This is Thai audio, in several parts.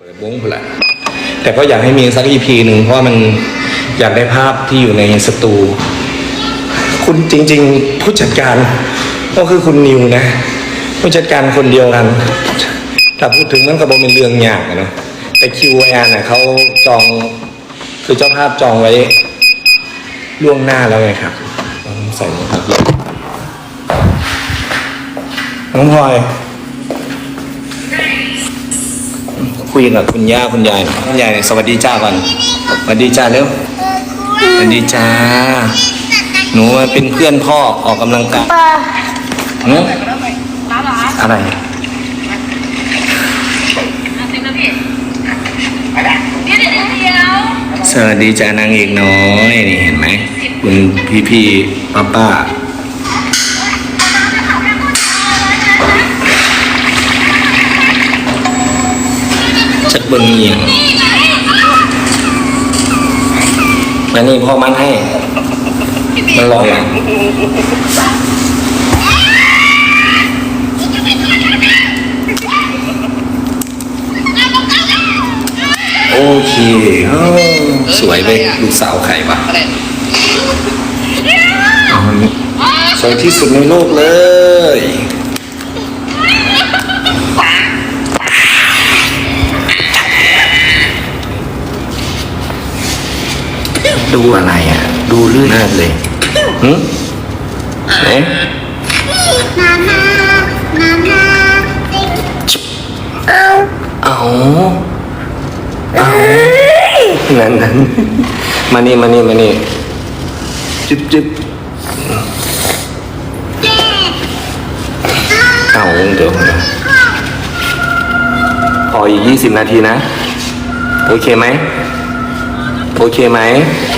เปิดวงพุ่นแหละแต่ก็อยากให้มีสักอีพีหนึ่งเพราะว่ามันอยากได้ภาพที่อยู่ในสตู คุณจริง ๆ ผู้จัดการก็คือคุณนิวนะ ผู้จัดการคนเดียวกัน ถ้าพูดถึงมันก็บอกเป็นเรื่องยากอะเนาะแต่คิวแอนน่ะเขาจองคือเจ้าภาพจองไว้ล่วงหน้าแล้วไงครับต้องใส่หมวกครับน้องพลอย คุยกับคุณย่าคุณยายหน่อยคุณยายสวัสดีจ้าก่อนสวัสดีจ้าเร็วสวัสดีจ้า หนูมาเป็นเพื่อนพ่อออกกำลังกายหึอะไรสวัสดีจ้านางเอกน้อยนี่เห็นไหมคุณพี่พี่ป้าป้า จักเบิ่งเอียงอันนี้พ่อมันให้ มันลอยอะโอเคอสวยเลยลูกสาวใครวะสวยที่สุดในโลกเลย ดูอะไรอะ ดูลื่นมากเลยหืมไหนนานานานาเอาเอาเอานั่นนั่นมานี่มานี่มานี่จึ๊บจึ๊บเอาเดี๋ยวนะพออีกยี่สิบนาทีนะ โอเคไหม โอเคไหมเฮ้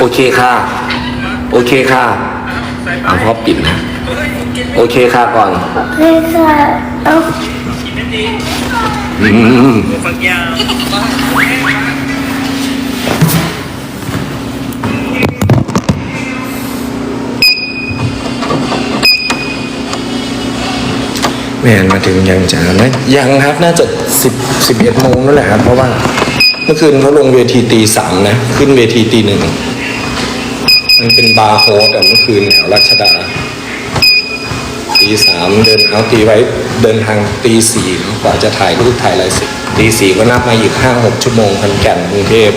โอเคค่ะ โอเคค่ะเอาพ่อปิดนะ โอเคค่ะก่อนเฮ้ค่ะเอาอืมแม่นมาถึงยังจ้านะยังครับ น่าจะสิบสิบเอ็ดโมงนั่นแหละครับ เพราะว่า มื่อคืนเขาลงเวทีตีสามนะ ขึ้นเวทีตีหนึ่งมันเป็นบาร์โฮสอะเมื่อคืนแถวรัชดาตีสามเดินเอาตีไว้เดินทางตีสี่กว่าจะถ่ายรูปถ่ายอะไรเสร็จตีสี่ก็นับมาอีกห้าหกชั่วโมงพันแก่นกรุงเทพ